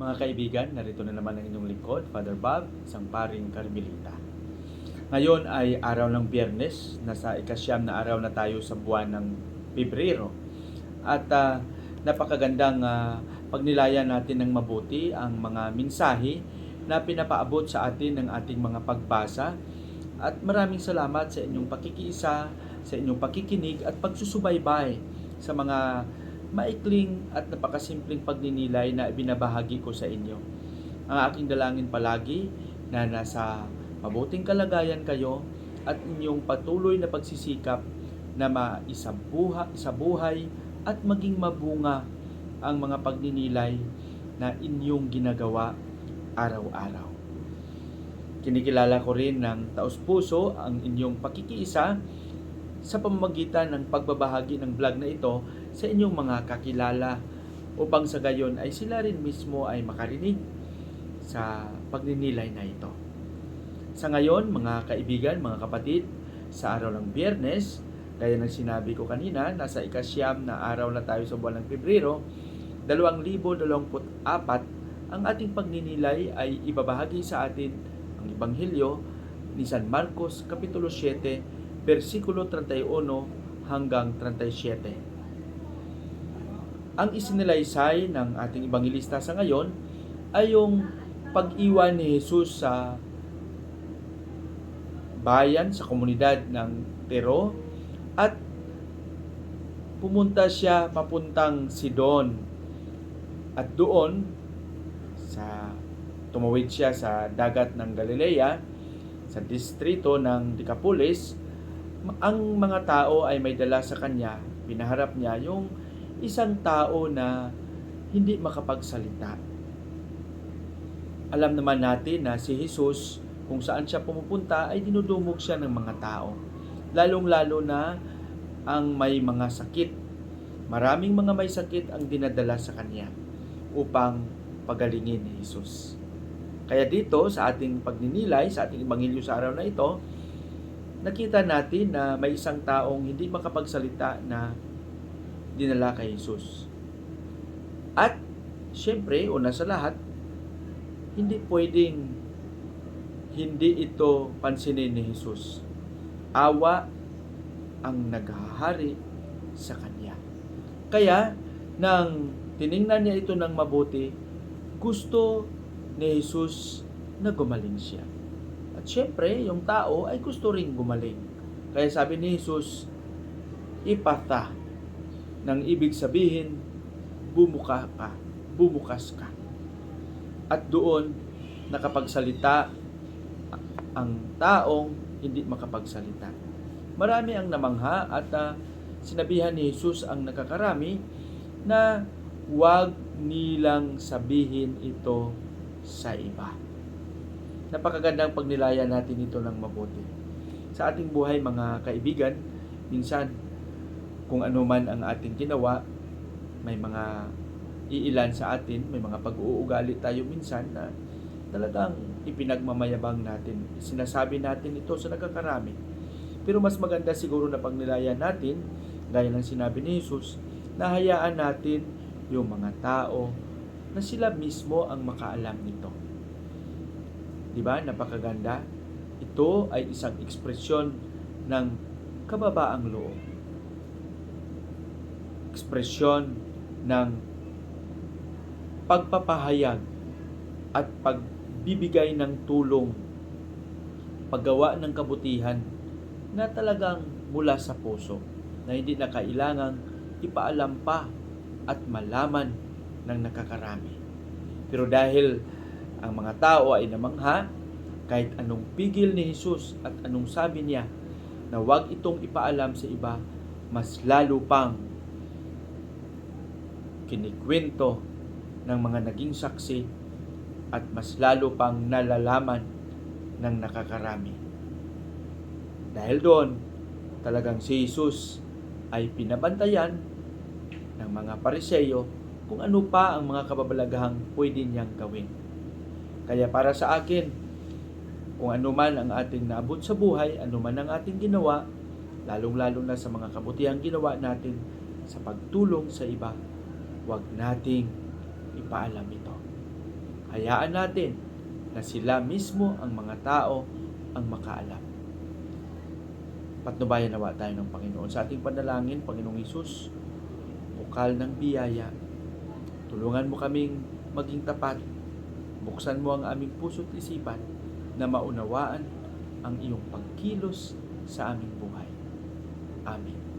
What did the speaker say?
Mga kaibigan, narito na naman ang inyong lingkod, Father Bob, isang paring Carmelita. Ngayon ay araw ng biyernes, nasa ikasyam na araw na tayo sa buwan ng Pebrero. At ah, napakagandang ah, pagnilayan natin ng mabuti ang mga mensahe na pinapaabot sa atin ng ating mga pagbasa. At maraming salamat sa inyong pakikiisa, sa inyong pakikinig at pagsusubaybay sa mga maikling at napakasimpleng pagninilay na ibinabahagi ko sa inyo. Ang aking dalangin palagi na nasa mabuting kalagayan kayo at inyong patuloy na pagsisikap na maisabuha, isabuhay at maging mabunga ang mga pagninilay na inyong ginagawa araw-araw. Kinikilala ko rin ng taos-puso ang inyong pakikiisa sa pamamagitan ng pagbabahagi ng vlog na ito sa inyong mga kakilala upang sa gayon ay sila rin mismo ay makarinig sa pagninilay na ito. Sa ngayon, mga kaibigan, mga kapatid, sa araw ng biyernes, gaya ng sinabi ko kanina, nasa ikasyam na araw na tayo sa buwan ng Pebrero, 2024, ang ating pagninilay ay ibabahagi sa atin ang Ebanghelyo ni San Marcos Kapitulo 7 versikulo 31 hanggang 37. Ang isinilaysay ng ating ebanghelista sa ngayon ay yung pag-iwan ni Jesus sa bayan, sa komunidad ng Tero at pumunta siya papuntang Sidon. At doon sa tumawid siya sa dagat ng Galilea sa distrito ng Decapolis ang mga tao ay may dala sa kanya, pinaharap niya yung isang tao na hindi makapagsalita. Alam naman natin na si Jesus, kung saan siya pumupunta, ay dinudumog siya ng mga tao. Lalong-lalo na ang may mga sakit. Maraming mga may sakit ang dinadala sa kanya upang pagalingin ni Jesus. Kaya dito sa ating pagninilay, sa ating ebanghelyo sa araw na ito, nakita natin na may isang taong hindi makapagsalita na dinala kay Jesus. At, syempre, una sa lahat, hindi pwedeng hindi ito pansinin ni Jesus. Awa ang naghahari sa kanya. Kaya, nang tiningnan niya ito ng mabuti, gusto ni Jesus na gumaling siya. At syempre, yung tao ay gusto ring gumaling. Kaya sabi ni Jesus, ipata, nang ibig sabihin, bumuka ka, bumukas ka. At doon, nakapagsalita ang taong hindi makapagsalita. Marami ang namangha at uh, sinabihan ni Jesus ang nakakarami na huwag nilang sabihin ito sa iba. Napakagandang pagnilayan natin ito ng mabuti. Sa ating buhay mga kaibigan, minsan kung ano man ang ating ginawa, may mga iilan sa atin, may mga pag-uugali tayo minsan na talagang ipinagmamayabang natin. Sinasabi natin ito sa nagkakarami. Pero mas maganda siguro na pagnilayan natin, gaya ng sinabi ni Jesus, na hayaan natin yung mga tao na sila mismo ang makaalam nito. Di ba? Napakaganda. Ito ay isang ekspresyon ng kababaang loob. Ekspresyon ng pagpapahayag at pagbibigay ng tulong, paggawa ng kabutihan na talagang mula sa puso na hindi na kailangang ipaalam pa at malaman ng nakakarami. Pero dahil ang mga tao ay namangha, kahit anong pigil ni Jesus at anong sabi niya na huwag itong ipaalam sa iba, mas lalo pang kinikwento ng mga naging saksi at mas lalo pang nalalaman ng nakakarami. Dahil doon, talagang si Jesus ay pinabantayan ng mga pariseyo kung ano pa ang mga kababalagahang pwede niyang gawin. Kaya para sa akin, kung ano man ang ating naabot sa buhay, ano man ang ating ginawa, lalong-lalo na sa mga kabutihang ginawa natin sa pagtulong sa iba, huwag nating ipaalam ito. Hayaan natin na sila mismo ang mga tao ang makaalam. Patnubayan nawa tayo ng Panginoon. Sa ating panalangin, Panginoong Isus, bukal ng biyaya, tulungan mo kaming maging tapat. Buksan mo ang aming puso't isipan na maunawaan ang iyong pagkilos sa aming buhay. Amen.